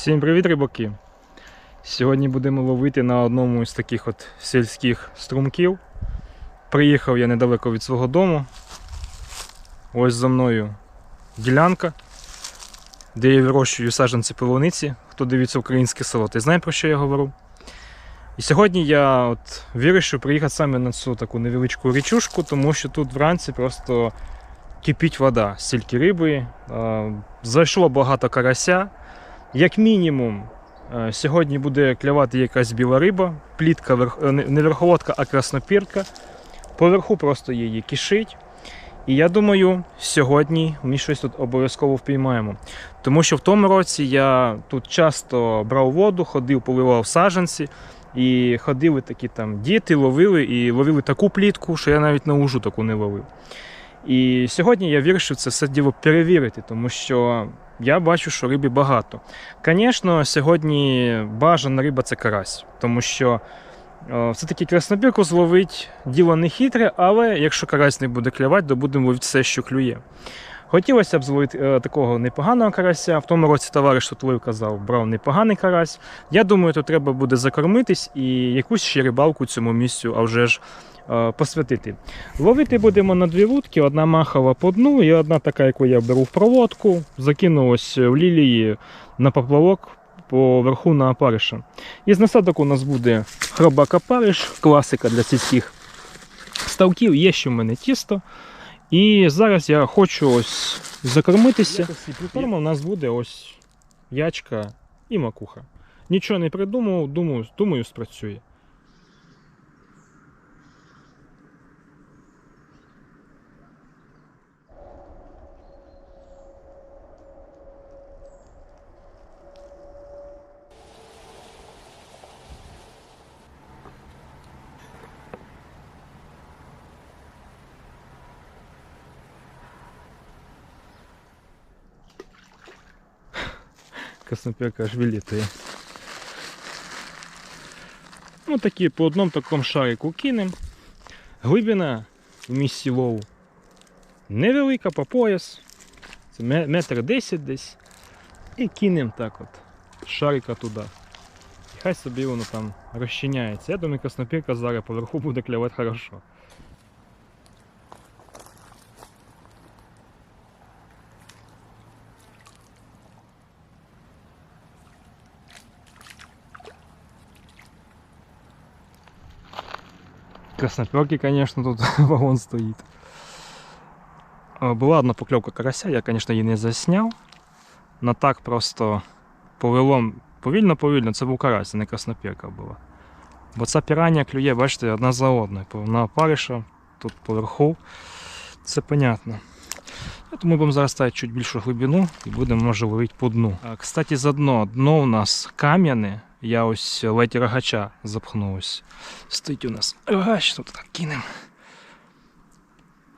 Всім привіт, рибаки! Сьогодні будемо ловити на одному із таких от сільських струмків. Приїхав я недалеко від свого дому. Ось за мною ділянка, де я вирощую саджанці полуниці. Хто дивиться українське село, ти знає про що я говорю. І сьогодні я от вирішив приїхати саме на цю таку невеличку річушку, тому що тут вранці просто кипить вода, стільки риби. Зайшло багато карася. Як мінімум, е, сьогодні буде клювати якась біла риба, плітка, е, не верховодка, а краснопірка. Поверху просто її кишить. І я думаю, сьогодні ми щось тут обов'язково впіймаємо. Тому що в тому році я тут часто брав воду, ходив, поливав саджанці, і ходили такі там діти, ловили і ловили таку плітку, що я навіть на ужу таку не ловив. І сьогодні я вирішив це все діло перевірити, тому що я бачу, що рибі багато. Звісно, сьогодні бажана риба це карась, тому що е, все-таки краснобірку зловить діло не хитре, але якщо карась не буде клювати, то будемо ловити все, що клює. Хотілося б зловити е, такого непоганого карася. В тому році товариш тут ловив, казав, брав непоганий карась. Я думаю, то треба буде закормитись і якусь ще рибалку цьому місцю, а вже ж е, посвятити. Ловити будемо на дві вудки, одна махова по дну і одна така, яку я беру в проводку. Закину ось в лілії на поплавок поверху на опариша. Із насадок у нас буде хробак опариш, класика для сільських ставків. Є ще в мене тісто. І зараз я хочу ось закормитися. Форма у нас буде ось ячка і макуха. Нічого не придумав, думаю, думаю, спрацює. Краснопірка аж вилітає. Ну такі по одному такому шарику кинемо. Глибина в місці лову невелика по пояс. Це метр десять десь. І кинемо так от шарика туди. Хай собі воно там розчиняється. Я думаю, краснопірка зараз поверху буде клювати хорошо. Красноперки, конечно, тут вагон стоит. Була одна покльовка карася, я, конечно, її не засняв. На так просто повело повільно-повільно, це був карась, а не краснопірка була. Бо ця пірання клює, бачите, одна за одною. На опариша, тут поверху. Це понятно. Тому будемо зараз ставити чуть більшу глибину і будемо може ловити по дну. Кстати, за дно. Дно у нас кам'яне. Я ось ледь рогача запхнувсь. Стоїть у нас рогач, тут так кинемо.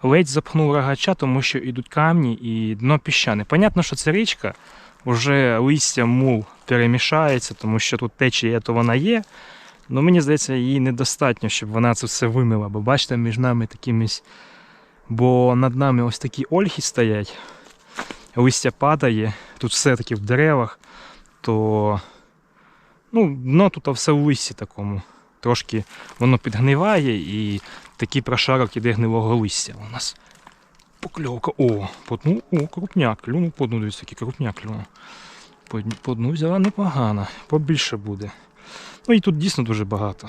Ледь запхнув рогача, тому що йдуть камні і дно піщане. Понятно, що це річка, вже листя мул перемішається, тому що тут течія, то вона є. Але мені здається, їй недостатньо, щоб вона це все вимила. Бо бачите, між нами такимись. Бо над нами ось такі ольхи стоять, листя падає, тут все таки в деревах, то ну, дно тут все в листі такому. Трошки воно підгниває і такий прошарок іде гнилого листя у нас. Покльовка. О, по дну, о, крупняк. Клюнув по дну, дивіться, який крупняк клюнув. По дну взяла непогано, побільше буде. Ну і тут дійсно дуже багато.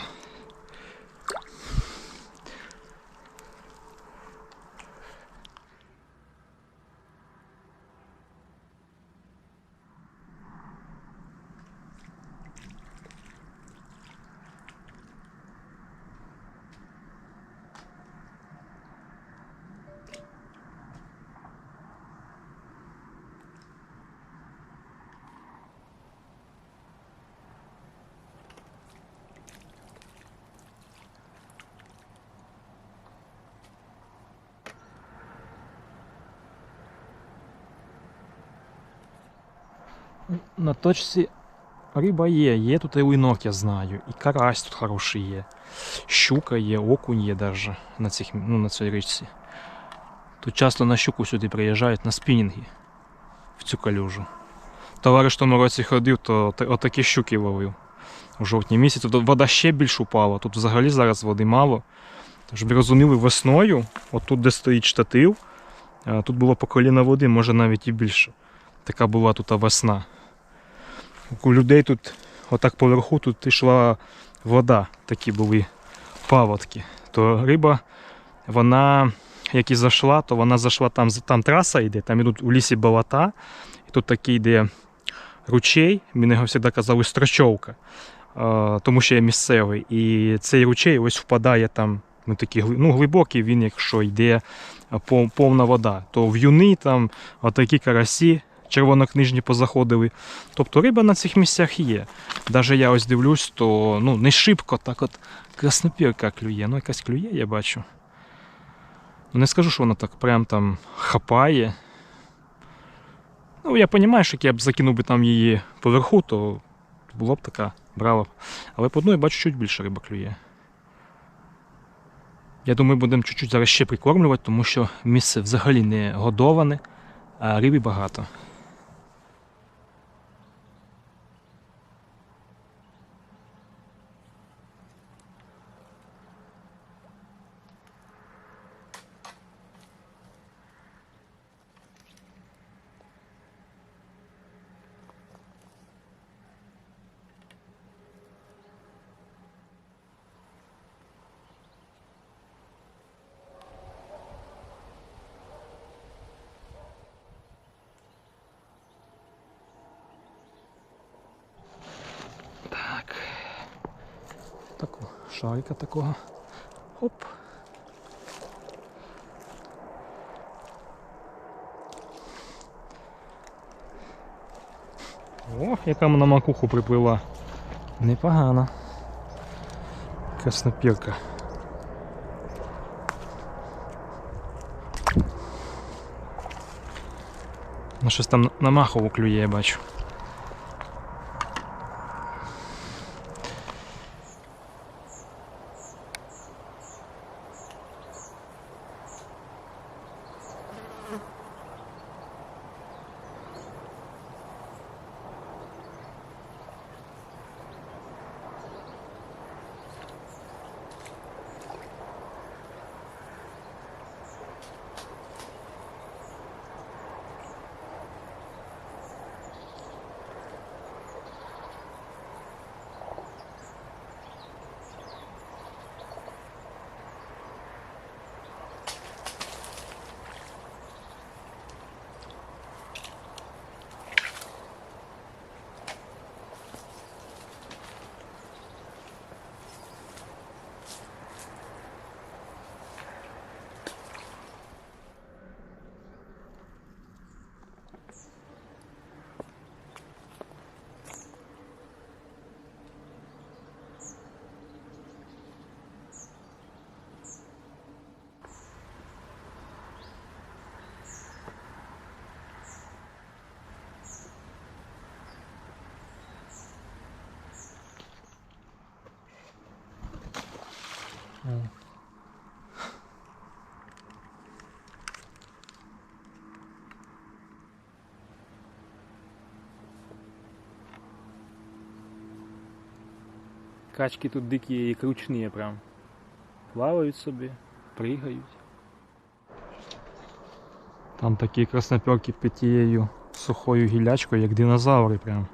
На точці риба є, є тут і линок, я знаю, і карась тут хороший є. Щука є, окунь є навіть на, цих, ну, на цій річці. Тут часто на щуку сюди приїжджають на спінінги в цю калюжу. товариш тому році ходив, то отакі щуки ловив у жовтні місяці. Тут вода ще більш упала. Тут взагалі зараз води мало. Щоб ви розуміли, весною, отут, де стоїть штатив, тут було по коліна води, може навіть і більше. Така була тут весна. У людей тут, отак поверху, тут йшла вода, такі були паводки. То риба, вона, як і зайшла, то вона зайшла там, там траса йде, там ідуть у лісі болота, і тут такий йде ручей, мені його завжди казали строчовка, тому що я місцевий. І цей ручей ось впадає там, ну, такий, ну, глибокий він, якщо йде повна вода, то в юни там отакі карасі червонокнижні позаходили. Тобто риба на цих місцях є. Даже я ось дивлюсь, то ну, не шибко так от краснопірка клює. Ну, якась клює, я бачу. Ну, не скажу, що вона так прям там хапає. Ну, я розумію, що як я б закинув би там її поверху, то було б така брала. б. Але по одній я бачу, чуть більше риба клює. Я думаю, будемо чуть-чуть зараз ще прикормлювати, тому що місце взагалі не годоване, а риби багато. Так. Такого шарика такого. Оп. О, яка на макуху приплила. Непогано. Краснопірка. Ну, щось там на махову клює, я бачу. Качки тут дикі і кручні прям. Плавають собі, пригають. Там такі красноперки під тією сухою гілячкою, як динозаври прям.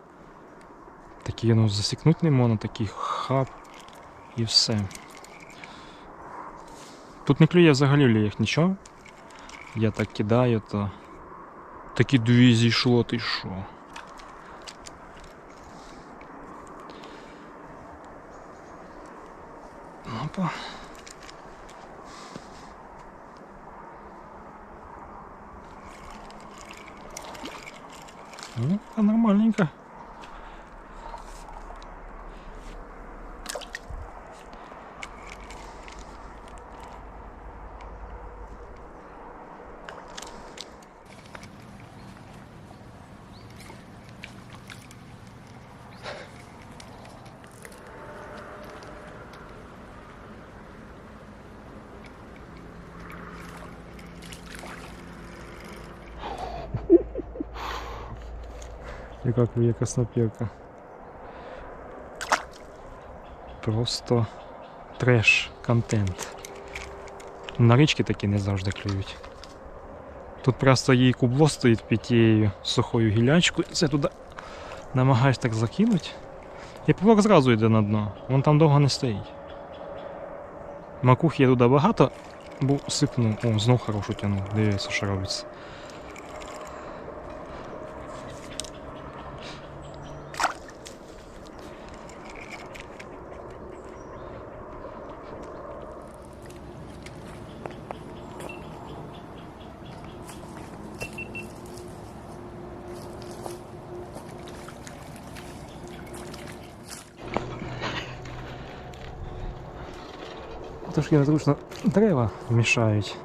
Такі, ну, засікнути не можна, такий хап і все. Тут не клює взагалі ліях нічого. Я так кидаю, то такі дві зійшло, ти що? Опа. Ну, а нормальненько. Яка клює краснопірка. Просто треш контент. На річки такі не завжди клюють. Тут просто її кубло стоїть під тією сухою гілячкою. Це туди намагаюсь так закинути. І плок зразу йде на дно. Вон там довго не стоїть. Макухи є туди багато, бо сипнув. О, знов хорошу тягнув. Дивіться, що робиться. Трошки незручно дерева мішають.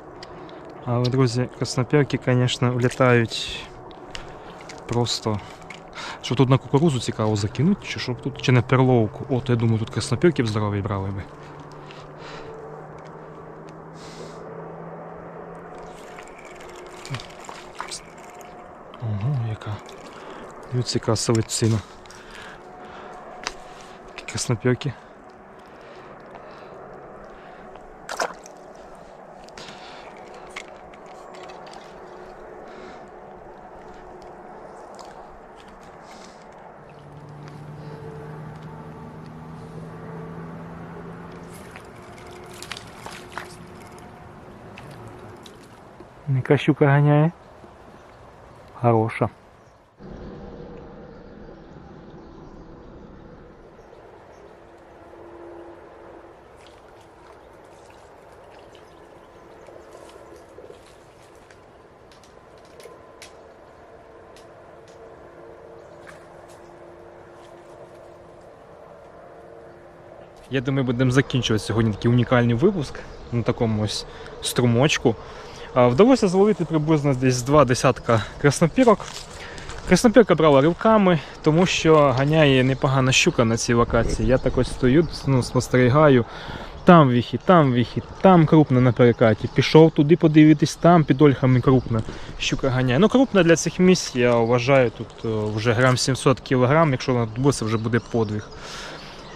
Але, друзі, краснопірки, звісно, влітають просто. Що тут на кукурузу цікаво закинуть, чи щоб тут чи на перловку. От, я думаю, тут краснопірки б здорові брали би. Ого, яка. Дивіться, яка селецина. Краснопірки. Яка щука ганяє? Хороша. Я думаю, будемо закінчувати сьогодні такий унікальний випуск на такому ось струмочку. Вдалося зловити приблизно десь два десятка краснопірок. Краснопірка брала ривками, тому що ганяє непогана щука на цій локації. Я так ось стою, ну, спостерігаю. Там віхі, там віхі, там крупна на перекаті. Пішов туди подивитись, там під ольхами крупна щука ганяє. Ну, крупна для цих місць, я вважаю, тут е, вже грам 700 кг, якщо вона це вже буде подвиг.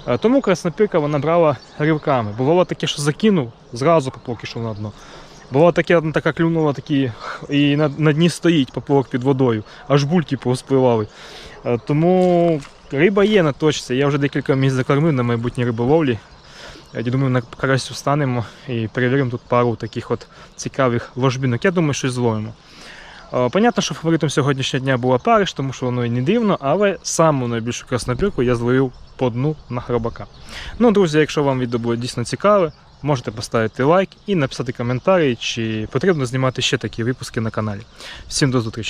Е, Тому краснопірка вона брала ривками. Бувало таке, що закинув, зразу поплавок ішов на дно. Було таке, одна така клюнула такі, і на, на дні стоїть поплавок під водою, аж буль типу спливали. Е, Тому риба є на точці. Я вже декілька місць закормив на майбутній риболовлі. Я думаю, на карасю встанемо і перевіримо тут пару таких от цікавих ложбінок. Я думаю, щось зловимо. Е, Понятно, що фаворитом сьогоднішнього дня була Париж, тому що воно і не дивно, але саму найбільшу краснопірку я зловив по дну на хробака. Ну, друзі, якщо вам відео було дійсно цікаве, можете поставити лайк і написати коментарі, чи потрібно знімати ще такі випуски на каналі. Всім до зустрічі!